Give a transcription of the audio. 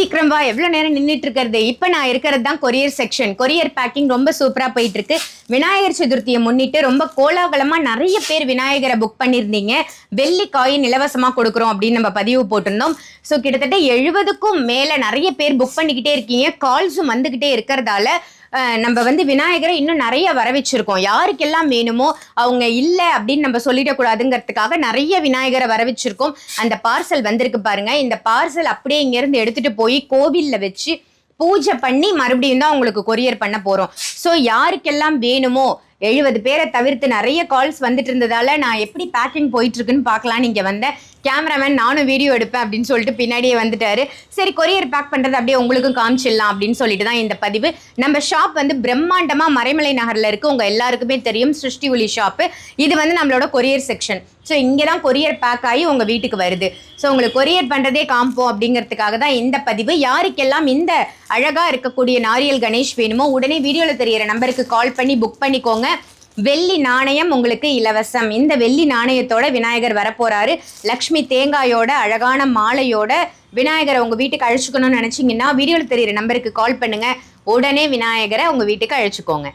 சீக்கிரம் வா எவ்வளோ நேரம் நின்றுட்டு இருக்கிறது இப்போ நான் இருக்கிறது தான் கொரியர் செக்ஷன். கொரியர் பேக்கிங் ரொம்ப சூப்பராக போயிட்டு இருக்கு விநாயகர் சதுர்த்தியை முன்னிட்டு ரொம்ப கோலாகலமாக நிறைய பேர் விநாயகரை புக் பண்ணியிருந்தீங்க. வெள்ளி காயின் இலவசமாக கொடுக்குறோம் அப்படின்னு நம்ம பதிவு போட்டிருந்தோம். ஸோ கிட்டத்தட்ட எழுபதுக்கும் மேலே நிறைய பேர் புக் பண்ணிக்கிட்டே இருக்கீங்க. கால்ஸும் வந்துக்கிட்டே இருக்கிறதால நம்ம வந்து விநாயகரை இன்னும் நிறைய வரவிச்சிருக்கோம். யாருக்கெல்லாம் வேணுமோ அவங்க இல்லை அப்படின்னு நம்ம சொல்லிடக்கூடாதுங்கிறதுக்காக நிறைய விநாயகரை வரவிச்சிருக்கோம். அந்த பார்சல் வந்திருக்கு பாருங்க. இந்த பார்சல் அப்படியே இங்கேருந்து எடுத்துட்டு போய் கோவிலில் வச்சு பூஜை பண்ணி மறுபடியும் தான் உங்களுக்கு கொரியர் பண்ண போகிறோம் ஸோ யாருக்கெல்லாம் வேணுமோ எழுபது பேரை தவிர்த்து நிறைய கால்ஸ் வந்துட்டு இருந்ததால நான் எப்படி பேக்கிங் போயிட்டு இருக்குன்னு பார்க்கலான்னு இங்கே வந்தேன். கேமராமேன் நானும் வீடியோ எடுப்பேன் அப்படின்னு சொல்லிட்டு பின்னாடியே வந்துட்டாரு. சரி கொரியர் பேக் பண்ணுறது அப்படியே உங்களுக்கும் காமிச்சிடலாம் அப்படின்னு சொல்லிட்டு தான் இந்த பதிவு. நம்ம ஷாப் வந்து பிரம்மாண்டமாக மறைமலை நகரில் இருக்குது உங்கள் எல்லாருக்குமே தெரியும். சிருஷ்டி ஒலி ஷாப்பு இது வந்து நம்மளோட கொரியர் செக்ஷன் ஸோ இங்கே தான் கொரியர் பேக் ஆகி உங்கள் வீட்டுக்கு வருது. ஸோ உங்களுக்கு கொரியர் பண்ணுறதே காமிப்போம் அப்படிங்கிறதுக்காக தான் இந்த பதிவு. யாருக்கெல்லாம் இந்த அழகாக இருக்கக்கூடிய நாரியல் கணேஷ் வேணுமோ உடனே வீடியோவில் தெரியிற நம்பருக்கு கால் பண்ணி புக் பண்ணிக்கோங்க. வெள்ளி நாணயம் உங்களுக்கு இலவசம். இந்த வெள்ளி நாணயத்தோட விநாயகர் வரப்போறாரு. லக்ஷ்மி தேங்காயோட அழகான மாலையோட விநாயகரை உங்க வீட்டுக்கு அழைச்சிக்கணும்னு நினைச்சீங்கன்னா வீடியோவில் தெரியிற நம்பருக்கு கால் பண்ணுங்க. உடனே விநாயகரை உங்க வீட்டுக்கு அழைச்சிக்கோங்க.